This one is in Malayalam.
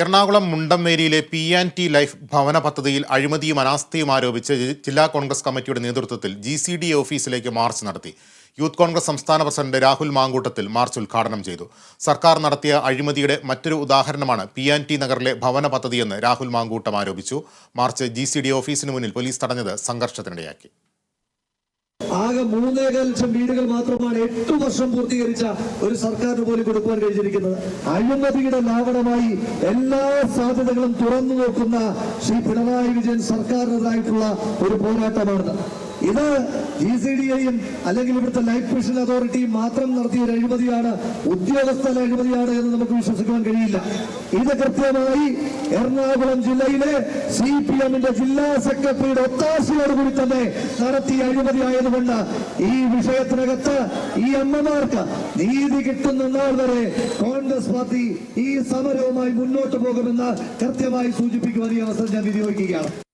എറണാകുളം മുണ്ടംമേരിയിലെ പി ആൻഡ് ടി ലൈഫ് ഭവന പദ്ധതിയിൽ അഴിമതിയും അനാസ്ഥയും ആരോപിച്ച് ജില്ലാ കോൺഗ്രസ് കമ്മിറ്റിയുടെ നേതൃത്വത്തിൽ ജി സി ഡി ഓഫീസിലേക്ക് മാർച്ച് നടത്തി. യൂത്ത് കോൺഗ്രസ് സംസ്ഥാന പ്രസിഡന്റ് രാഹുൽ മാങ്കൂട്ടത്തിൽ മാർച്ച് ഉദ്ഘാടനം ചെയ്തു. സർക്കാർ നടത്തിയ അഴിമതിയുടെ മറ്റൊരു ഉദാഹരണമാണ് പി ആൻഡ് ടി നഗറിലെ ഭവന പദ്ധതിയെന്ന് രാഹുൽ മാങ്കൂട്ടം ആരോപിച്ചു. മാർച്ച് ജി സി ഡി ഓഫീസിന് മുന്നിൽ പോലീസ് തടഞ്ഞത് സംഘർഷത്തിനിടയാക്കി. ആകെ മൂന്നേകാൽ ലക്ഷം വീടുകൾ മാത്രമാണ് എട്ടു വർഷം പൂർത്തീകരിച്ച ഒരു സർക്കാരിന് പോലും കൊടുക്കുവാൻ കഴിഞ്ഞിരിക്കുന്നത്. അഴിമതിയുടെ ലാവണമായി എല്ലാ സാധ്യതകളും തുറന്നു നോക്കുന്ന ശ്രീ പിണറായി വിജയൻ സർക്കാരിനെതിരായിട്ടുള്ള ഒരു പോരാട്ടമാണ് ഇത് ജി സി ഡി ഐയും അല്ലെങ്കിൽ ഇവിടുത്തെ ലൈഫ് മിഷൻ അതോറിറ്റിയും മാത്രം നടത്തിയ ഒരു അഴിമതിയാണ് ഉദ്യോഗസ്ഥ അഴിമതിയാണ് എന്ന് നമുക്ക് വിശ്വസിക്കാൻ കഴിയില്ല. ഇത് കൃത്യമായി എറണാകുളം ജില്ലയിലെ സി പി എമ്മിന്റെ ജില്ലാ സെക്രട്ടറിയുടെ ഒത്താശയോടുകൂടി തന്നെ നടത്തി അഴിമതി ആയതുകൊണ്ട് ഈ വിഷയത്തിനകത്ത് ഈ അമ്മമാർക്ക് നീതി കിട്ടുന്ന നാൾ വരെ കോൺഗ്രസ് പാർട്ടി ഈ സമരവുമായി മുന്നോട്ട് പോകുമെന്ന് കൃത്യമായി സൂചിപ്പിക്കുവാൻ ഈ അവസരം ഞാൻ വിനിയോഗിക്കുകയാണ്.